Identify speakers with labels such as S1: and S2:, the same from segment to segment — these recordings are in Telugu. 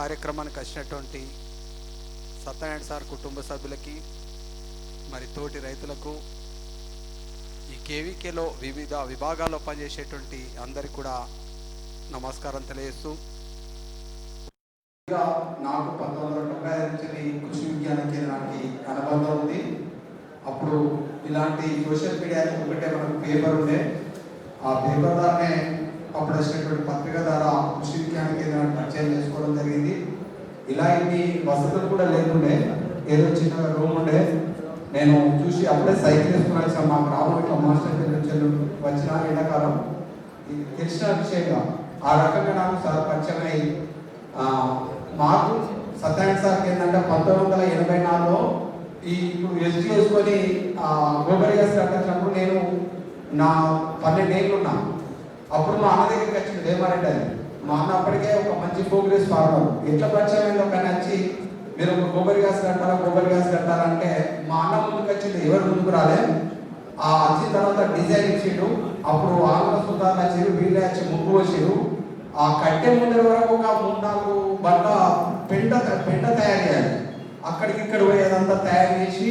S1: కార్యక్రమానికి వచ్చినటువంటి సత్యనారాయణ సార్ కుటుంబ సభ్యులకి మరి తోటి రైతులకు ఈ కేవీకేలో వివిధ విభాగాల్లో పనిచేసేటువంటి అందరికి కూడా నమస్కారం తెలియజేస్తూ.
S2: నాకు పంతొమ్మిది వందల ఐదు నుంచి కృషి విజ్ఞాన కేంద్రానికి అనుబంధం ఉంది. అప్పుడు ఇలాంటి సోషల్ మీడియా ఒకటే మనకు పేపర్ ఉండే. ఆ పేపర్ ద్వారానే అప్పుడు పత్రిక ద్వారా కృషి క్యాంప్ కేంద్రాన్ని పరిచయం చేసుకోవడం జరిగింది. ఇలా ఇన్ని వసతులు కూడా లేకుండే ఏదో చిన్న రూమ్ ఉండే నేను చూసి అప్పుడే సైకిల్ వేసుకుని వచ్చాను. మా గ్రామం ఇట్లా మాస్టర్ పిల్లలు వచ్చిన ఎండాకాలం. తెలిసిన విషయంగా ఆ రకంగా నాకు సార్ పరిచయం అయ్యి మాకు సత్యనారాయణ సార్కి ఏంటంటే పంతొమ్మిది వందల ఎనభై నాలుగులో ఈ ఇప్పుడు ఎస్టీ వేసుకొని గోబర్ గ్యాస్ కట్టించినప్పుడు నేను నా పన్నెండు ఏళ్ళు ఉన్నాను అప్పుడు మా అన్న దగ్గరికి వచ్చింది వేమారెడ్డి అని మా అన్న అప్పటికే ఒక మంచి ప్రోగ్రెస్ ఫార్మర్ ఎట్లా పరిచయం అయిందో కానీ వచ్చి మీరు ఒక గోబరి గ్యాస్ కట్టారా కొబ్బరి గ్యాస్ కట్టారంటే మా అన్న ముందుకు వచ్చింది ఎవరు ముందుకు రాలే. ఆ వచ్చిన తర్వాత డిజైన్ ఇచ్చిండు. అప్పుడు ఆంధ్ర సుధారణ వచ్చారు వీళ్ళే వచ్చి ముగ్గు వచ్చారు ఆ కట్టె ముందర వరకు ఒక మూడు నాలుగు బట్ట పెంట పెంట తయారు చేయాలి. అక్కడికి ఇక్కడ పోయేదంతా తయారు చేసి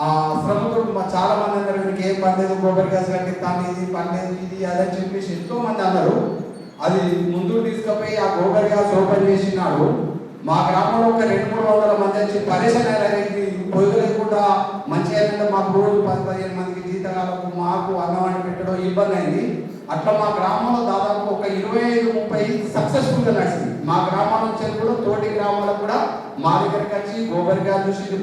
S2: ఆ శ్రమతో మా చాలా మంది అన్నారు వీరికి ఏం పర్లేదు గోబర్ గ్యాస్ కట్టి తాను ఇది పర్లేదు ఇది అదని చెప్పేసి ఎంతో మంది అన్నారు. అది ముందు తీసుకుపోయి ఆ గోబర్ గ్యాస్ ఓపెన్ చేసినాడు. మా గ్రామంలో ఒక రెండు మూడు వందల మంది వచ్చి పరేషన్ అయ్యారు పొయ్యలేకుండా పొయ్యి లేకుండా మంచిగా ఏంటంటే మాకు రోజు పది పదిహేను మందికి జీతగాలకు మాకు అన్నవాడిని పెట్టడం ఇబ్బంది అయింది. అట్లా మా గ్రామంలో దాదాపు ఒక ఇరవై ఐదు ముప్పై సక్సెస్ఫుల్గా నడిచింది మా గ్రామాల నుంచి కూడా తోటి గ్రామాలకు కూడా మా దగ్గరికి వచ్చి గోబర్ చూసి ఇది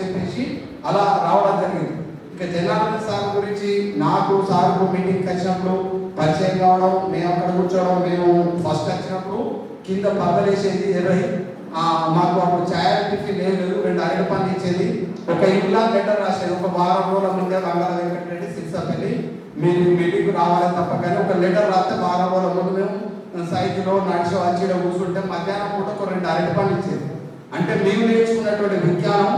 S2: చెప్పేసి అలా రావడం జరిగింది. ఇక జనార్దన్ సార్ గురించి నాకు సార్కు మీటింగ్కి వచ్చినప్పుడు పరిచయం కావడం మేము అక్కడ కూర్చోవడం మేము ఫస్ట్ వచ్చినప్పుడు కింద పర్దలేసేది ఎర్రై మాకు అప్పుడు ఛాయ్ టిఫిన్ లేదు రెండు అరటి పని ఇచ్చేది. ఒక ఇంట్లో లెటర్ రాసేది ఒక వారం రోజుల ముందే రంగాల వెంకటరెడ్డి సిరిసపల్లి మీరు మీటింగ్ రావాలి తప్ప కానీ ఒక లెటర్ రాస్తే వారం రోజుల ముందు మేము సైజులో నడిచి వచ్చి కూర్చుంటే మధ్యాహ్నం పూట ఒక రెండు అరటి పని ఇచ్చేది. అంటే మేము నేర్చుకున్నటువంటి విజ్ఞానం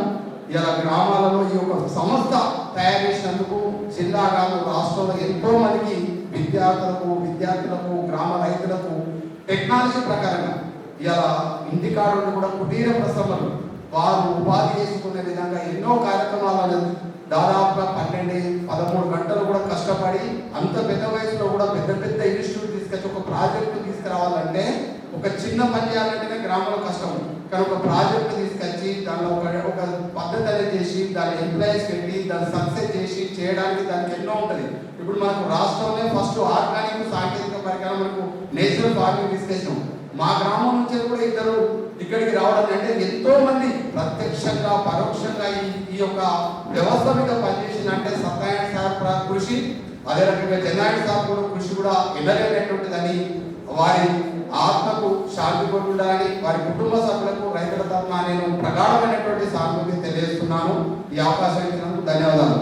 S2: ఇలా గ్రామాలలో ఈ యొక్క సంస్థ తయారు చేసినందుకు జిల్లా కాదు రాష్ట్రంలో ఎంతో మందికి విద్యార్థులకు విద్యార్థులకు గ్రామ రైతులకు టెక్నాలజీ ప్రకారంగా ఇలా ఇంటికాడ కూడా కుటీర ప్రసవలు వారు ఉపాధి చేసుకునే విధంగా ఎన్నో కార్యక్రమాలను దాదాపుగా పన్నెండు పదమూడు గంటలు కూడా కష్టపడి అంత పెద్ద వయసులో కూడా పెద్ద పెద్ద ఇన్స్టిట్యూట్ తీసుకొచ్చి ఒక ప్రాజెక్టు తీసుకురావాలంటే ఒక చిన్న పని చేయాలంటేనే గ్రామంలో కష్టం. కానీ ఒక ప్రాజెక్ట్ తీసుకొచ్చి దానిలో ఒక ఒక పద్ధతి అనేది చేసి దాని ఎంప్లాయీస్ పెట్టి దాన్ని సక్సెస్ చేసి చేయడానికి దానికి ఎన్నో ఉంటుంది. ఇప్పుడు మనకు రాష్ట్రంలో ఫస్ట్ ఆర్గానిక్ సాంకేతిక పరికరం మనకు నేచురల్ ఫార్మింగ్ తీసుకొచ్చాం మా గ్రామం నుంచి కూడా ఇద్దరు ఇక్కడికి రావడం అంటే ఎంతో మంది ప్రత్యక్షంగా పరోక్షంగా ఈ ఈ యొక్క వ్యవస్థ మీద పనిచేసిన అంటే సత్యనారాయణ సార్ కృషి అదే రకంగా చెన్నాయుడు సాగు కూడా కృషి కూడా ఎనలేనటువంటిదని వారి ఆత్మకు శాంతి కొట్టుండాలని వారి కుటుంబ సభ్యులకు రైతుల తరఫున నేను ప్రగాఢమైనటువంటి సానుభూతి తెలియజేస్తున్నాను. ఈ అవకాశం ఇచ్చినందుకు ధన్యవాదాలు.